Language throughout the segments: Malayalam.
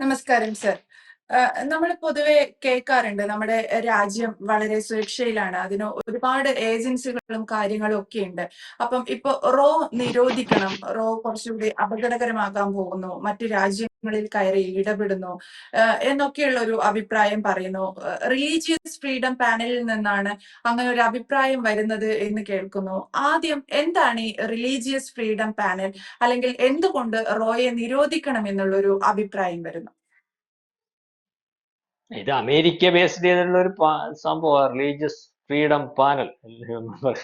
నమస్కారం సార్. നമ്മൾ പൊതുവെ കേൾക്കാറുണ്ട് നമ്മുടെ രാജ്യം വളരെ സുരക്ഷയിലാണ്. അതിന് ഒരുപാട് ഏജൻസികളും കാര്യങ്ങളും ഒക്കെ ഉണ്ട് അപ്പം ഇപ്പൊ റോ നിരോധിക്കണം. റോ കുറച്ചുകൂടി അപകടകരമാകാൻ പോകുന്നു. മറ്റു രാജ്യങ്ങളിൽ കയറി ഇടപെടുന്നു. എന്നൊക്കെയുള്ള ഒരു അഭിപ്രായം പറയുന്നു. റിലീജിയസ് ഫ്രീഡം പാനലിൽ നിന്നാണ് അങ്ങനെ ഒരു അഭിപ്രായം വരുന്നത് എന്ന് കേൾക്കുന്നു. ആദ്യം എന്താണ് ഈ റിലീജിയസ് ഫ്രീഡം പാനൽ? അല്ലെങ്കിൽ എന്തുകൊണ്ട് റോയെ നിരോധിക്കണം എന്നുള്ളൊരു അഭിപ്രായം വരുന്നു? ഇത് അമേരിക്ക ബേസ്ഡ് ചെയ്തിട്ടുള്ള ഒരു സംഭവം religious freedom panel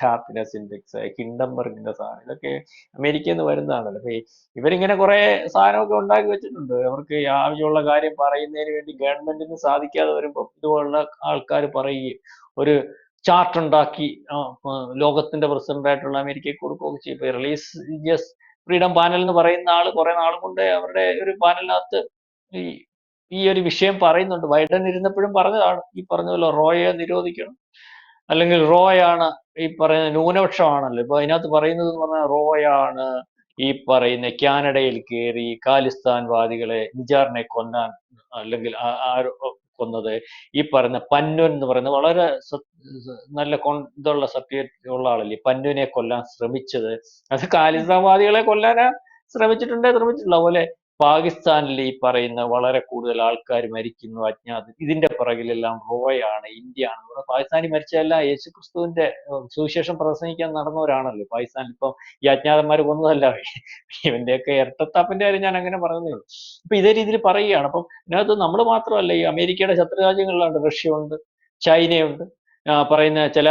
happiness index ഹിൻഡംബർഗിന്റെ സാധനം. ഇതൊക്കെ അമേരിക്കയിൽ നിന്ന് വരുന്നതാണല്ലോ. അപ്പൊ ഇവരിങ്ങനെ കുറെ സാധനമൊക്കെ ഉണ്ടാക്കി വെച്ചിട്ടുണ്ട്. അവർക്ക് ആവശ്യമുള്ള കാര്യം പറയുന്നതിന് വേണ്ടി ഗവൺമെന്റിന് സാധിക്കാതെ വരുമ്പോൾ ഇതുപോലുള്ള ആൾക്കാർ പറയുകയും ഒരു ചാർട്ട് ഉണ്ടാക്കി ലോകത്തിന്റെ പ്രസിഡന്റ് ആയിട്ടുള്ള അമേരിക്കയ്ക്ക് കൊടുക്കുകയൊക്കെ ചെയ്യും. ഇപ്പൊ റിലീജിയസ് ഫ്രീഡം പാനൽ എന്ന് പറയുന്ന ആൾ കുറെ നാൾ കൊണ്ട് അവരുടെ ഒരു പാനലിനകത്ത് ഈ ഈ ഒരു വിഷയം പറയുന്നുണ്ട്. ബൈഡൻ ഇരുന്നപ്പോഴും പറഞ്ഞതാണ്. ഈ പറഞ്ഞ പോലെ റോയെ നിരോധിക്കണം. അല്ലെങ്കിൽ റോയാണ് ഈ പറയുന്ന ന്യൂനപക്ഷമാണല്ലോ. ഇപ്പൊ അതിനകത്ത് പറയുന്നത് എന്ന് പറഞ്ഞാൽ റോയാണ് ഈ പറയുന്ന കാനഡയിൽ കയറി ഖാലിസ്ഥാൻവാദികളെ നിജാറിനെ കൊന്നാൻ അല്ലെങ്കിൽ കൊന്നത്. ഈ പറയുന്ന പന്നുൻ എന്ന് പറയുന്നത് വളരെ നല്ല കൊണ്ടുള്ള സർട്ടിഫിക്കറ്റ് ആളല്ലേ. പന്നുവിനെ കൊല്ലാൻ ശ്രമിച്ചത്. അത് ഖാലിസ്ഥാൻവാദികളെ കൊല്ലാനാ ശ്രമിച്ചിട്ടുണ്ടേ? ശ്രമിച്ചിട്ടുള്ള പോലെ പാകിസ്ഥാനിൽ ഈ പറയുന്ന വളരെ കൂടുതൽ ആൾക്കാർ മരിക്കുന്നു അജ്ഞാത ഇതിന്റെ പിറകിലെല്ലാം റോയാണ് ഇന്ത്യ ആണ്. ഇവിടെ പാകിസ്ഥാനിൽ മരിച്ചതല്ല യേശു ക്രിസ്തുവിന്റെ സുവിശേഷം പ്രസംഗിക്കാൻ നടന്നവരാണല്ലോ. പാകിസ്ഥാനിൽ ഇപ്പം ഈ അജ്ഞാതന്മാർ കൊന്നതല്ല. ഇവന്റെയൊക്കെ ഇരട്ടത്താപ്പിന്റെ കാര്യം ഞാൻ അങ്ങനെ പറഞ്ഞതേ ഉള്ളൂ. അപ്പൊ ഇതേ രീതിയിൽ പറയുകയാണ്. അപ്പം ഇതിനകത്ത് നമ്മൾ മാത്രമല്ല ഈ അമേരിക്കയുടെ ശത്രു രാജ്യങ്ങളിലുണ്ട്. റഷ്യ ഉണ്ട് ചൈനയുണ്ട് പറയുന്ന ചില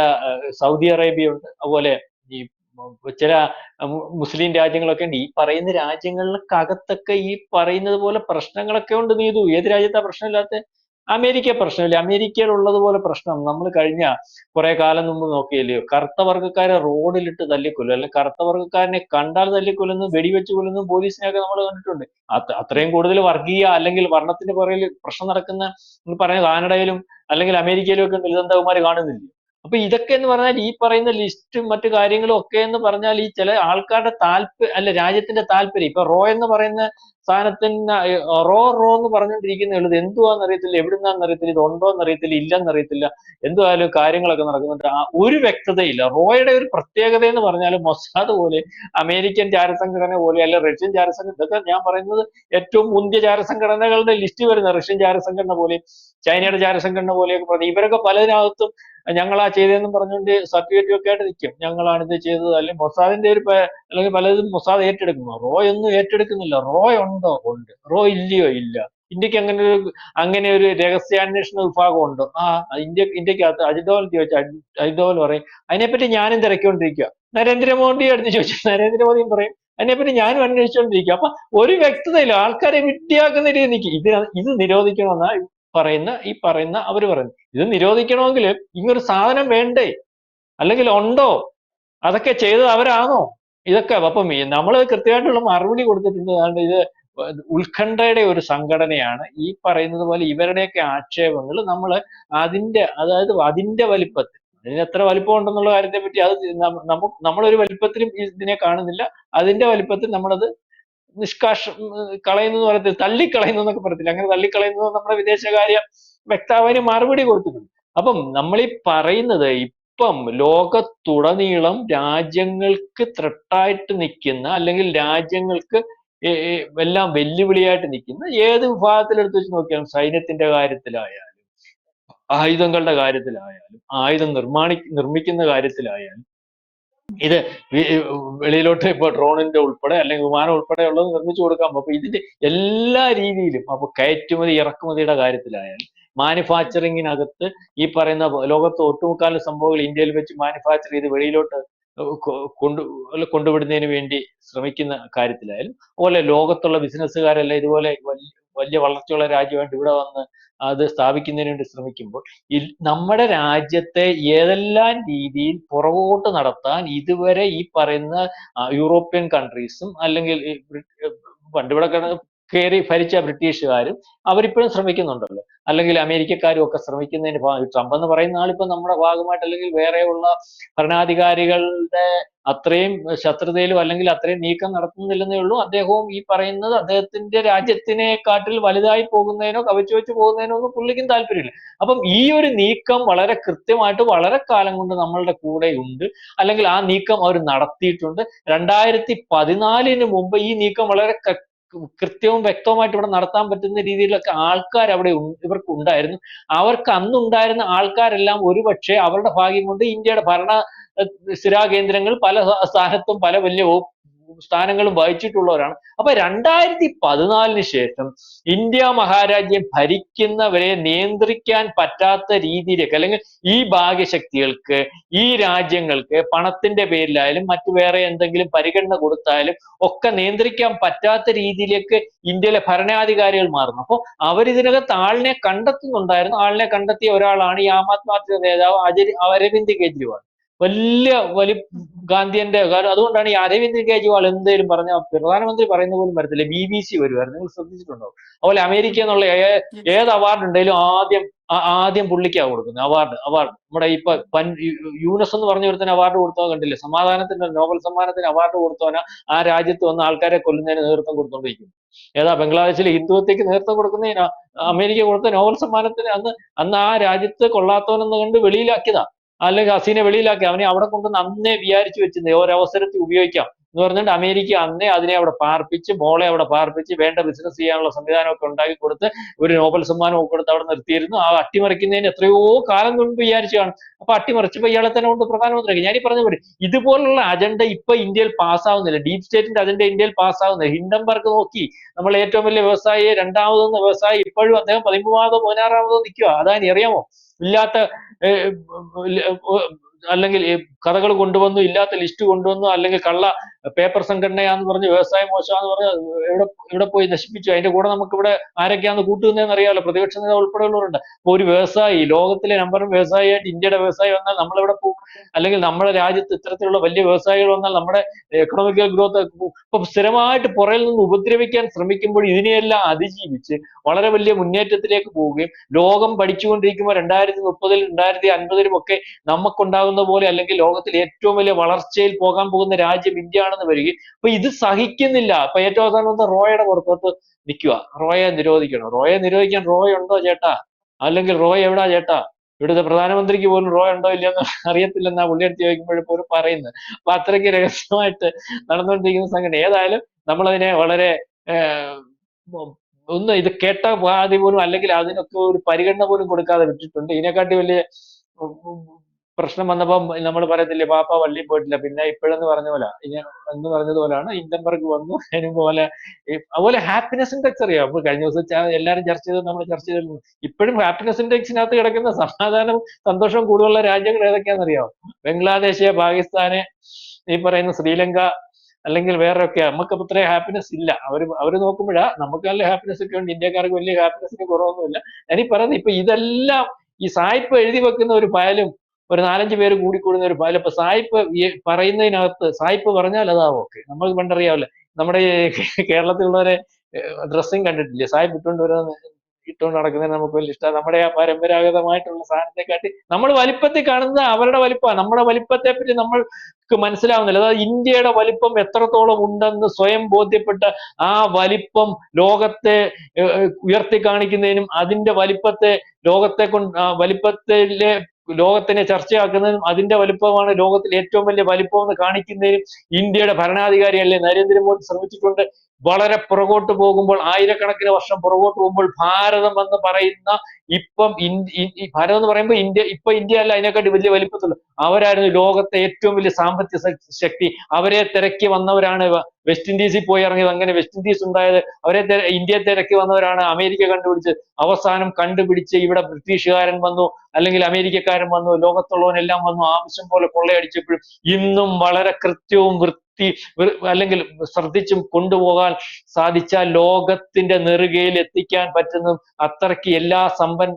സൗദി അറേബ്യ ഉണ്ട് അതുപോലെ ഈ ചില മുസ്ലിം രാജ്യങ്ങളൊക്കെ ഉണ്ട്. ഈ പറയുന്ന രാജ്യങ്ങൾക്കകത്തൊക്കെ ഈ പറയുന്നത് പോലെ പ്രശ്നങ്ങളൊക്കെ ഉണ്ട് നീതു. ഏത് രാജ്യത്താ പ്രശ്നമില്ലാത്ത? അമേരിക്ക പ്രശ്നമില്ല. അമേരിക്കയിൽ ഉള്ളതുപോലെ പ്രശ്നം. നമ്മൾ കഴിഞ്ഞ കുറെ കാലം മുമ്പ് നോക്കിയില്ലയോ? കറുത്ത വർഗക്കാരെ റോഡിലിട്ട് തല്ലിക്കൊല്ലും. അല്ലെങ്കിൽ കറുത്ത വർഗക്കാരനെ കണ്ടാൽ തല്ലിക്കൊല്ലുന്നു വെടിവെച്ച് കൊല്ലുന്നു പോലീസിനെയൊക്കെ നമ്മൾ കണ്ടിട്ടുണ്ട്. അത്രയും കൂടുതൽ വർഗീയ അല്ലെങ്കിൽ വർണത്തിന്റെ പുറകിൽ പ്രശ്നം നടക്കുന്ന പറയുന്ന കാനഡയിലും അല്ലെങ്കിൽ അമേരിക്കയിലും ഒക്കെ ദളിതന്താവുമാർ കാണുന്നില്ല? അപ്പൊ ഇതൊക്കെ എന്ന് പറഞ്ഞാൽ ഈ പറയുന്ന ലിസ്റ്റും മറ്റു കാര്യങ്ങളും ഒക്കെ എന്ന് പറഞ്ഞാൽ ഈ ചില ആൾക്കാരുടെ താല്പര്യ അല്ല രാജ്യത്തിന്റെ താല്പര്യം. ഇപ്പൊ റോ എന്ന് പറയുന്ന സാധനത്തിന് റോ റോ എന്ന് പറഞ്ഞുകൊണ്ടിരിക്കുന്ന ഉള്ളത് എന്തുവാന്ന് അറിയത്തില്ല എവിടുന്നാന്ന് അറിയത്തില്ല ഇത് ഉണ്ടോ എന്ന് അറിയത്തില്ല ഇല്ലെന്ന് അറിയത്തില്ല എന്തുവായാലും കാര്യങ്ങളൊക്കെ നടക്കുന്നുണ്ട്. ആ ഒരു വ്യക്തതയില്ല. റോയുടെ ഒരു പ്രത്യേകത എന്ന് പറഞ്ഞാൽ മൊസാദ് പോലെ അമേരിക്കൻ ചാരസംഘടന പോലെ അല്ലെ റഷ്യൻ ചാരസംഘടന ഇതൊക്കെ ഞാൻ പറയുന്നത് ഏറ്റവും മുന്തിയ ചാരസംഘടനകളുടെ ലിസ്റ്റ് വരുന്ന റഷ്യൻ ചാരസംഘടന പോലെ ചൈനയുടെ ചാരസംഘടന പോലെയൊക്കെ പറഞ്ഞു ഇവരൊക്കെ പലതിനകത്തും ഞങ്ങളാ ചെയ്തതെന്നും പറഞ്ഞുകൊണ്ട് സർട്ടിഫിക്കറ്റ് ഒക്കെ ആയിട്ട് നിൽക്കും. ഞങ്ങളാണ് ഇത് ചെയ്തത്. അല്ലെങ്കിൽ മൊസാദിന്റെ ഒരു അല്ലെങ്കിൽ പലതും മൊസാദ് ഏറ്റെടുക്കുന്നു. റോ ഒന്നും ഏറ്റെടുക്കുന്നില്ല. റോ ഉണ്ടോ ഉണ്ട് റോ ഇല്ലയോ ഇല്ല. ഇന്ത്യയ്ക്ക് അങ്ങനെ ഒരു അങ്ങനെ ഒരു രഹസ്യാന്വേഷണ വിഭാഗം ഉണ്ടോ ആ ഇന്ത്യ ഇന്ത്യക്കകത്ത് അജിത് ഡോവൽ ചോദിച്ചു അജിത് പറയും അതിനെപ്പറ്റി ഞാനും തിരക്കിക്കൊണ്ടിരിക്കുക നരേന്ദ്രമോദി അടുത്ത് ചോദിച്ചു നരേന്ദ്രമോദിയും പറയും അതിനെപ്പറ്റി ഞാനും അന്വേഷിച്ചുകൊണ്ടിരിക്കുക അപ്പൊ ഒരു വ്യക്തതയില്ല. ആൾക്കാരെ വിട്ടിയാക്കുന്ന രീതി നിൽക്കും ഇത് ഇത് നിരോധിക്കണമെന്നാ പറയുന്ന ഈ പറയുന്ന അവർ പറയുന്നു. ഇത് നിരോധിക്കണമെങ്കിൽ ഇങ്ങനൊരു സാധനം വേണ്ടേ? അല്ലെങ്കിൽ ഉണ്ടോ? അതൊക്കെ ചെയ്തത് അവരാണോ? ഇതൊക്കെ അപ്പം നമ്മൾ കൃത്യമായിട്ടുള്ള മറുപടി കൊടുത്തിട്ടുണ്ട്. ഇത് ഉത്കണ്ഠയുടെ ഒരു സംഘടനയാണ്. ഈ പറയുന്നത് പോലെ ഇവരുടെയൊക്കെ ആക്ഷേപങ്ങൾ നമ്മൾ അതിന്റെ അതായത് അതിന്റെ വലിപ്പത്തിൽ അതിന് എത്ര വലിപ്പം ഉണ്ടെന്നുള്ള കാര്യത്തെ പറ്റി അത് നമുക്ക് നമ്മളൊരു വലിപ്പത്തിലും ഇതിനെ കാണുന്നില്ല. അതിന്റെ വലിപ്പത്തിൽ നമ്മളത് നിഷ്കാഷ കളയുന്നു എന്ന് പറയത്തില്ല തള്ളിക്കളയുന്നു എന്നൊക്കെ പറയത്തില്ല. അങ്ങനെ തള്ളിക്കളയുന്നത് നമ്മുടെ വിദേശകാര്യ വ്യക്താവിന് മറുപടി കൊടുത്തിട്ടുണ്ട്. അപ്പം നമ്മൾ ഈ പറയുന്നത് ഇപ്പം ലോകത്തുടനീളം രാജ്യങ്ങൾക്ക് ത്രട്ടായിട്ട് നിൽക്കുന്ന അല്ലെങ്കിൽ രാജ്യങ്ങൾക്ക് എല്ലാം വെല്ലുവിളിയായിട്ട് നിൽക്കുന്ന ഏത് വിഭാഗത്തിലെടുത്ത് വെച്ച് നോക്കിയാലും സൈന്യത്തിന്റെ കാര്യത്തിലായാലും ആയുധങ്ങളുടെ കാര്യത്തിലായാലും ആയുധം നിർമ്മാണി നിർമ്മിക്കുന്ന കാര്യത്തിലായാലും ഇത് വെളിയിലോട്ട് ഇപ്പൊ ഡ്രോണിന്റെ ഉൾപ്പെടെ അല്ലെങ്കിൽ വിമാനം ഉൾപ്പെടെ ഉള്ളത് നിർമ്മിച്ചു കൊടുക്കാം അപ്പൊ ഇതിന്റെ എല്ലാ രീതിയിലും അപ്പൊ കയറ്റുമതി ഇറക്കുമതിയുടെ കാര്യത്തിലായാലും മാനുഫാക്ചറിങ്ങിനകത്ത് ഈ പറയുന്ന ലോകത്ത് ഒട്ടുമുക്കാലും സംഭവങ്ങൾ ഇന്ത്യയിൽ വെച്ച് മാനുഫാക്ചർ ചെയ്ത് വെളിയിലോട്ട് കൊണ്ടു കൊണ്ടുവിടുന്നതിന് വേണ്ടി ശ്രമിക്കുന്ന കാര്യത്തിലായാലും അതുപോലെ ലോകത്തുള്ള ബിസിനസ്സുകാരെല്ലാം ഇതുപോലെ വലിയ വളർച്ചയുള്ള രാജ്യമായിട്ട് ഇവിടെ വന്ന് അത് സ്ഥാപിക്കുന്നതിന് വേണ്ടി ശ്രമിക്കുമ്പോൾ നമ്മുടെ രാജ്യത്തെ ഏതെല്ലാം രീതിയിൽ പുറകോട്ട് നടത്താൻ ഇതുവരെ ഈ പറയുന്ന യൂറോപ്യൻ കൺട്രീസും അല്ലെങ്കിൽ പണ്ട് ഇവിടെ കയറി ഭരിച്ച ബ്രിട്ടീഷുകാരും അവരിപ്പോഴും ശ്രമിക്കുന്നുണ്ടല്ലോ. അല്ലെങ്കിൽ അമേരിക്കക്കാരും ഒക്കെ ശ്രമിക്കുന്നതിന് ഭാഗം. ട്രംപ് എന്ന് പറയുന്ന ആളിപ്പോ നമ്മുടെ ഭാഗമായിട്ട് അല്ലെങ്കിൽ വേറെയുള്ള ഭരണാധികാരികളുടെ അത്രയും ശത്രുതയിലും അല്ലെങ്കിൽ അത്രയും നീക്കം നടത്തുന്നില്ലെന്നേ ഉള്ളൂ. അദ്ദേഹവും ഈ പറയുന്നത് അദ്ദേഹത്തിന്റെ രാജ്യത്തിനെക്കാട്ടിൽ വലുതായി പോകുന്നതിനോ കവച്ചു വെച്ച് പോകുന്നതിനോ ഒന്നും പുള്ളിക്കും താല്പര്യമില്ല. അപ്പം ഈ ഒരു നീക്കം വളരെ കൃത്യമായിട്ട് വളരെ കാലം കൊണ്ട് നമ്മളുടെ കൂടെ ഉണ്ട്. അല്ലെങ്കിൽ ആ നീക്കം അവർ നടത്തിയിട്ടുണ്ട്. രണ്ടായിരത്തി പതിനാലിന് മുമ്പ് ഈ നീക്കം വളരെ കൃത്യവും വ്യക്തവുമായിട്ട് ഇവിടെ നടത്താൻ പറ്റുന്ന രീതിയിലൊക്കെ ആൾക്കാർ അവിടെ ഇവർക്ക് ഉണ്ടായിരുന്നു. അവർക്ക് അന്നുണ്ടായിരുന്ന ആൾക്കാരെല്ലാം ഒരുപക്ഷെ അവരുടെ ഭാഗ്യം കൊണ്ട് ഇന്ത്യയുടെ ഭരണ സ്ഥിരാകേന്ദ്രങ്ങൾ പല സ്ഥാനത്തും പല വലിയ സ്ഥാനങ്ങളും വഹിച്ചിട്ടുള്ളവരാണ്. അപ്പൊ രണ്ടായിരത്തി പതിനാലിന് ശേഷം ഇന്ത്യ മഹാരാജ്യം ഭരിക്കുന്നവരെ നിയന്ത്രിക്കാൻ പറ്റാത്ത രീതിയിലേക്ക് അല്ലെങ്കിൽ ഈ ഭാഗ്യശക്തികൾക്ക് ഈ രാജ്യങ്ങൾക്ക് പണത്തിന്റെ പേരിലായാലും മറ്റു വേറെ എന്തെങ്കിലും പരിഗണന കൊടുത്താലും ഒക്കെ നിയന്ത്രിക്കാൻ പറ്റാത്ത രീതിയിലേക്ക് ഇന്ത്യയിലെ ഭരണാധികാരികൾ മാറുന്നു. അപ്പോൾ അവരിതിനകത്ത് ആളിനെ കണ്ടെത്തുന്നുണ്ടായിരുന്നു. ആളിനെ കണ്ടെത്തിയ ഒരാളാണ് ഈ ആം ആദ്മി നേതാവ് അരവിന്ദ് കെജ്രിവാൾ. വലിയ വലി ഗാന്ധിയന്റെ കാരണം അതുകൊണ്ടാണ് ഈ അരവിന്ദ് കെജ്രിവാൾ എന്തേലും പറഞ്ഞ പ്രധാനമന്ത്രി പറയുന്ന പോലും വരത്തില്ല. ബി ബി സി വരുമായിരുന്നു നിങ്ങൾ ശ്രദ്ധിച്ചിട്ടുണ്ടോ? അതുപോലെ അമേരിക്ക എന്നുള്ള ഏത് അവാർഡ് ഉണ്ടെങ്കിലും ആദ്യം ആദ്യം പുള്ളിക്കാണ് കൊടുക്കുന്നത്. അവാർഡ് അവാർഡ് നമ്മുടെ ഇപ്പൊ പൻ യൂനസ് എന്ന് പറഞ്ഞ ഒരുത്തന് അവാർഡ് കൊടുത്തോ കണ്ടില്ലേ? സമാധാനത്തിന്റെ നോബൽ സമ്മാനത്തിന് അവാർഡ് കൊടുത്തവന ആ രാജ്യത്ത് വന്ന് ആൾക്കാരെ കൊല്ലുന്നതിന് നേതൃത്വം കൊടുത്തോണ്ടിരിക്കുന്നു. ഏതാ ബംഗ്ലാദേശിലെ ഹിന്ദുത്വത്തേക്ക് നേതൃത്വം കൊടുക്കുന്നതിന്? അമേരിക്ക കൊടുത്ത നോബൽ സമ്മാനത്തിന് അന്ന് അന്ന് ആ രാജ്യത്ത് കൊള്ളാത്തവനെന്ന് കണ്ട് വെളിയിലാക്കിയതാ. അല്ലെങ്കിൽ ഹസീനെ വെളിയിലാക്കി. അവനെ അവിടെ കൊണ്ടുവന്ന് അന്നേ വിചാരിച്ചു വെച്ചിരുന്നത് ഒരവസരത്തിൽ ഉപയോഗിക്കാം എന്ന് പറഞ്ഞിട്ട് അമേരിക്ക അന്നേ അതിനെ അവിടെ പാർപ്പിച്ച് മോളെ അവിടെ പാർപ്പിച്ച് വേണ്ട ബിസിനസ് ചെയ്യാനുള്ള സംവിധാനമൊക്കെ ഉണ്ടാക്കി കൊടുത്ത് ഒരു നോബൽ സമ്മാനം ഒക്കെ കൊടുത്ത് അവിടെ നിർത്തിയിരുന്നു. ആ അട്ടിമറിക്കുന്നതിന് എത്രയോ കാലം മുൻപ് വിചാരിച്ചാണ് അപ്പൊ അട്ടിമറിച്ചപ്പോ ഇയാളെ തന്നെ കൊണ്ട് പ്രധാനമന്ത്രി ഞാൻ ഈ പറഞ്ഞ പോലെ ഇതുപോലുള്ള അജണ്ട ഇപ്പൊ ഇന്ത്യയിൽ പാസ്സാവുന്നില്ല. ഡീപ് സ്റ്റേറ്റിന്റെ അജണ്ട ഇന്ത്യയിൽ പാസ്സാവുന്നില്ല. ഹിൻഡംബർഗ് നോക്കി നമ്മൾ ഏറ്റവും വലിയ വ്യവസായിയെ രണ്ടാമതെന്ന് വ്യവസായി ഇപ്പോഴും അദ്ദേഹം പതിമൂന്നാമതോ പതിനാറാമതോ നിൽക്കുക അതാണ് അറിയാമോ? ഇല്ലാത്ത euh, euh, euh അല്ലെങ്കിൽ കഥകൾ കൊണ്ടുവന്നു ഇല്ലാത്ത ലിസ്റ്റ് കൊണ്ടുവന്നു അല്ലെങ്കിൽ കള്ള പേപ്പർ സംഘടനയാന്ന് പറഞ്ഞ് വ്യവസായം മോശമാന്ന് പറഞ്ഞ് എവിടെ ഇവിടെ പോയി നശിപ്പിച്ചു? അതിന്റെ കൂടെ നമുക്ക് ഇവിടെ ആരൊക്കെയാന്ന് കൂട്ടുന്നതെന്ന് അറിയാമല്ലോ പ്രതിപക്ഷ നേതാവ് ഉൾപ്പെടെയുള്ളവരുണ്ട്. അപ്പൊ ഒരു വ്യവസായി ലോകത്തിലെ നമ്പർ വ്യവസായിയായിട്ട് ഇന്ത്യയുടെ വ്യവസായി വന്നാൽ നമ്മൾ എവിടെ പോകും? അല്ലെങ്കിൽ നമ്മുടെ രാജ്യത്ത് ഇത്തരത്തിലുള്ള വലിയ വ്യവസായികൾ വന്നാൽ നമ്മുടെ എക്കണോമിക്കൽ ഗ്രോത്ത് ഇപ്പൊ സ്ഥിരമായിട്ട് പുറയിൽ നിന്ന് ഉപദ്രവിക്കാൻ ശ്രമിക്കുമ്പോൾ ഇതിനെയെല്ലാം അതിജീവിച്ച് വളരെ വലിയ മുന്നേറ്റത്തിലേക്ക് പോവുകയും ലോകം പഠിച്ചുകൊണ്ടിരിക്കുമ്പോൾ രണ്ടായിരത്തി മുപ്പതിൽ രണ്ടായിരത്തി അൻപതിലും ഒക്കെ നമുക്കുണ്ടാകുന്ന പോലെ അല്ലെങ്കിൽ ലോകത്തിൽ ഏറ്റവും വലിയ വളർച്ചയിൽ പോകാൻ പോകുന്ന രാജ്യം ഇന്ത്യ ആണെന്ന് വരികയും അപ്പൊ ഇത് സഹിക്കുന്നില്ല. അപ്പൊ ഏറ്റവും അവസാനം റോയയുടെ പുറത്തോട്ട് നിൽക്കുക. റോയെ നിരോധിക്കണം. റോയെ നിരോധിക്കാൻ റോയ് ഉണ്ടോ ചേട്ടാ? അല്ലെങ്കിൽ റോയ് എവിടാ ചേട്ടാ? ഇവിടുത്തെ പ്രധാനമന്ത്രിക്ക് പോലും റോ ഉണ്ടോ ഇല്ലയെന്ന് അറിയത്തില്ലെന്നാ പുള്ളിയെടുത്ത് ചോദിക്കുമ്പോഴും പോലും പറയുന്നത്. അപ്പൊ അത്രയ്ക്ക് രഹസ്യമായിട്ട് നടന്നുകൊണ്ടിരിക്കുന്ന സംഘടന ഏതായാലും നമ്മളതിനെ വളരെ ഒന്ന് ഇത് കേട്ട ആദ്യം പോലും അല്ലെങ്കിൽ അതിനൊക്കെ ഒരു പരിഗണന പോലും കൊടുക്കാതെ വിട്ടിട്ടുണ്ട്. ഇതിനെക്കാട്ടി വലിയ പ്രശ്നം വന്നപ്പോൾ നമ്മൾ പറയത്തില്ലേ പാപ്പ വള്ളി പോയിട്ടില്ല. പിന്നെ ഇപ്പോഴെന്ന് പറഞ്ഞ പോലെ എന്ന് പറഞ്ഞതുപോലാണ് ഹിൻഡൻബർഗ് വന്നു. അതിന് പോലെ ഈ- അതുപോലെ ഹാപ്പിനെസ് ഇൻഡെക്സ് അറിയാം? നമ്മൾ കഴിഞ്ഞ ദിവസം എല്ലാവരും ചർച്ച ചെയ്ത് നമ്മൾ ചർച്ച ചെയ്തിരുന്നു. ഇപ്പോഴും ഹാപ്പിനെസ് ഇൻഡെക്സിനകത്ത് കിടക്കുന്ന സമാധാനം സന്തോഷം കൂടുതലുള്ള രാജ്യങ്ങൾ ഏതൊക്കെയാണെന്ന് അറിയാം ബംഗ്ലാദേശ് പാകിസ്ഥാന് ഈ പറയുന്ന ശ്രീലങ്ക അല്ലെങ്കിൽ വേറെയൊക്കെ. നമുക്ക് അത്ര ഹാപ്പിനെസ് ഇല്ല. അവർ അവർ നോക്കുമ്പോഴാ നമുക്ക് നല്ല ഹാപ്പിനെസ് ഒക്കെ ഉണ്ട്. ഇന്ത്യക്കാർക്ക് വലിയ ഹാപ്പിനെസിന് കുറവൊന്നുമില്ല. ഞാനീ പറയുന്നത് ഇപ്പൊ ഇതെല്ലാം ഈ സായിപ്പ് എഴുതി വെക്കുന്ന ഒരു ഫയലും ഒരു നാലഞ്ച് പേര് കൂടിക്കൂടുന്ന ഒരു ഇപ്പൊ സായിപ്പ് പറയുന്നതിനകത്ത് സായിപ്പ് പറഞ്ഞാൽ അതാ ഓക്കെ. നമ്മൾ പണ്ടറിയാവില്ല നമ്മുടെ കേരളത്തിലുള്ളവരെ ഡ്രസ്സിങ് കണ്ടിട്ടില്ലേ? സായിപ്പ് ഇട്ടുകൊണ്ട് വരുന്ന ഇട്ടുകൊണ്ട് നടക്കുന്നതിന് നമുക്ക് വലിയ ഇഷ്ടമാണ് നമ്മുടെ ആ പരമ്പരാഗതമായിട്ടുള്ള സാധനത്തെക്കാട്ടി നമ്മൾ വലിപ്പത്തിൽ കാണുന്നത് അവരുടെ വലിപ്പമാണ് നമ്മുടെ വലിപ്പത്തെ പറ്റി നമ്മൾക്ക് മനസ്സിലാവുന്നില്ല. അതായത് ഇന്ത്യയുടെ വലിപ്പം എത്രത്തോളം ഉണ്ടെന്ന് സ്വയം ബോധ്യപ്പെട്ട ആ വലിപ്പം ലോകത്തെ ഉയർത്തി കാണിക്കുന്നതിനും അതിന്റെ വലിപ്പത്തെ ലോകത്തെ കൊണ്ട് വലിപ്പത്തിലെ ലോകത്തിനെ ചർച്ചയാക്കുന്നതിനും അതിന്റെ വലുപ്പമാണ് ലോകത്തിൽ ഏറ്റവും വലിയ വലിപ്പം എന്ന് കാണിക്കുന്നതിനും ഇന്ത്യയുടെ ഭരണാധികാരി അല്ലെ നരേന്ദ്രമോദി ശ്രമിച്ചിട്ടുണ്ട്. വളരെ പുറകോട്ട് പോകുമ്പോൾ ആയിരക്കണക്കിന് വർഷം പുറകോട്ട് പോകുമ്പോൾ ഭാരതം എന്ന് പറയുന്ന ഇപ്പം ഭാരതം എന്ന് പറയുമ്പോൾ ഇന്ത്യ ഇപ്പൊ ഇന്ത്യ അല്ല അതിനെക്കാട്ടി വലിയ വലിപ്പത്തിലുള്ള. അവരായിരുന്നു ലോകത്തെ ഏറ്റവും വലിയ സാമ്പത്തിക ശക്തി. അവരെ തിരക്കി വന്നവരാണ് വെസ്റ്റ് ഇൻഡീസിൽ പോയി ഇറങ്ങിയത്. അങ്ങനെ വെസ്റ്റ് ഇൻഡീസ് ഉണ്ടായത് അവരെ ഇന്ത്യയെ തിരക്കി വന്നവരാണ്. അമേരിക്ക കണ്ടുപിടിച്ച് അവസാനം കണ്ടുപിടിച്ച് ഇവിടെ ബ്രിട്ടീഷുകാരൻ വന്നു. അല്ലെങ്കിൽ അമേരിക്കക്കാരൻ വന്നു. ലോകത്തുള്ളവനെല്ലാം വന്നു. ആവശ്യം പോലെ കൊള്ളയടിച്ചപ്പോഴും ഇന്നും വളരെ കൃത്യവും വൃ നിർത്തി അല്ലെങ്കിൽ ശ്രദ്ധിച്ചും കൊണ്ടുപോകാൻ സാധിച്ചാൽ ലോകത്തിന്റെ നെറുകയിൽ എത്തിക്കാൻ പറ്റുന്ന അത്രയ്ക്ക് എല്ലാ സമ്പൻ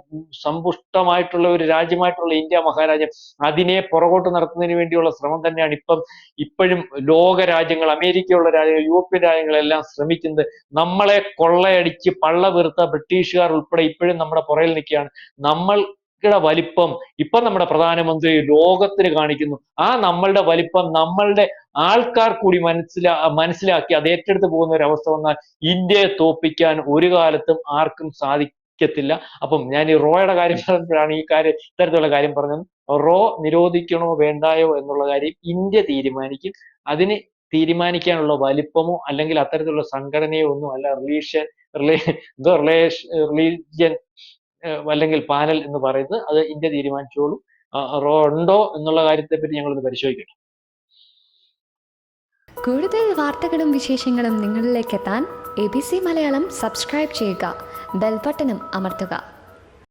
സമ്പുഷ്ടമായിട്ടുള്ള ഒരു രാജ്യമായിട്ടുള്ള ഇന്ത്യ മഹാരാജ്യം അതിനെ പുറകോട്ട് നടത്തുന്നതിന് വേണ്ടിയുള്ള ശ്രമം തന്നെയാണ് ഇപ്പം ഇപ്പോഴും ലോക രാജ്യങ്ങൾ അമേരിക്കയുള്ള രാജ്യങ്ങൾ യൂറോപ്യൻ രാജ്യങ്ങളെല്ലാം ശ്രമിക്കുന്നത്. നമ്മളെ കൊള്ളയടിച്ച് പള്ള വീർത്ത ബ്രിട്ടീഷുകാർ ഉൾപ്പെടെ ഇപ്പോഴും നമ്മുടെ പുറകിൽ നിൽക്കുകയാണ്. നമ്മളുടെ വലിപ്പം. ഇപ്പൊ നമ്മുടെ പ്രധാനമന്ത്രി ലോകത്തിന് കാണിക്കുന്നു. ആ നമ്മളുടെ വലിപ്പം നമ്മളുടെ ആൾക്കാർ കൂടി മനസ്സിലാ മനസ്സിലാക്കി അത് ഏറ്റെടുത്ത് പോകുന്ന ഒരു അവസ്ഥ വന്നാൽ ഇന്ത്യയെ തോപ്പിക്കാൻ ഒരു കാലത്തും ആർക്കും സാധിക്കത്തില്ല. അപ്പം ഞാൻ ഈ റോയുടെ കാര്യം പറഞ്ഞപ്പോഴാണ് ഈ കാര്യം ഇത്തരത്തിലുള്ള കാര്യം പറഞ്ഞത്. റോ നിരോധിക്കണോ വേണ്ടായോ എന്നുള്ള കാര്യം ഇന്ത്യ തീരുമാനിക്കും. അതിന് തീരുമാനിക്കാനുള്ള വലിപ്പമോ അല്ലെങ്കിൽ അത്തരത്തിലുള്ള സംഘടനയോ ഒന്നും അല്ല. റിലീഷൻ റിലേ എന്തോ റിലീജിയൻ അല്ലെങ്കിൽ പാനൽ എന്ന് പറയുന്നത് അത് ഇന്ത്യ തീരുമാനിച്ചോളൂ. റോ ഉണ്ടോ എന്നുള്ള കാര്യത്തെ പറ്റി ഞങ്ങളൊന്ന് പരിശോധിക്കട്ടെ. കൂടുതൽ വാർത്തകളും വിശേഷങ്ങളും നിങ്ങളിലേക്ക് എത്താൻ A B C Malayalam subscribe ചെയ്യുക. ബെൽബട്ടനും അമർത്തുക.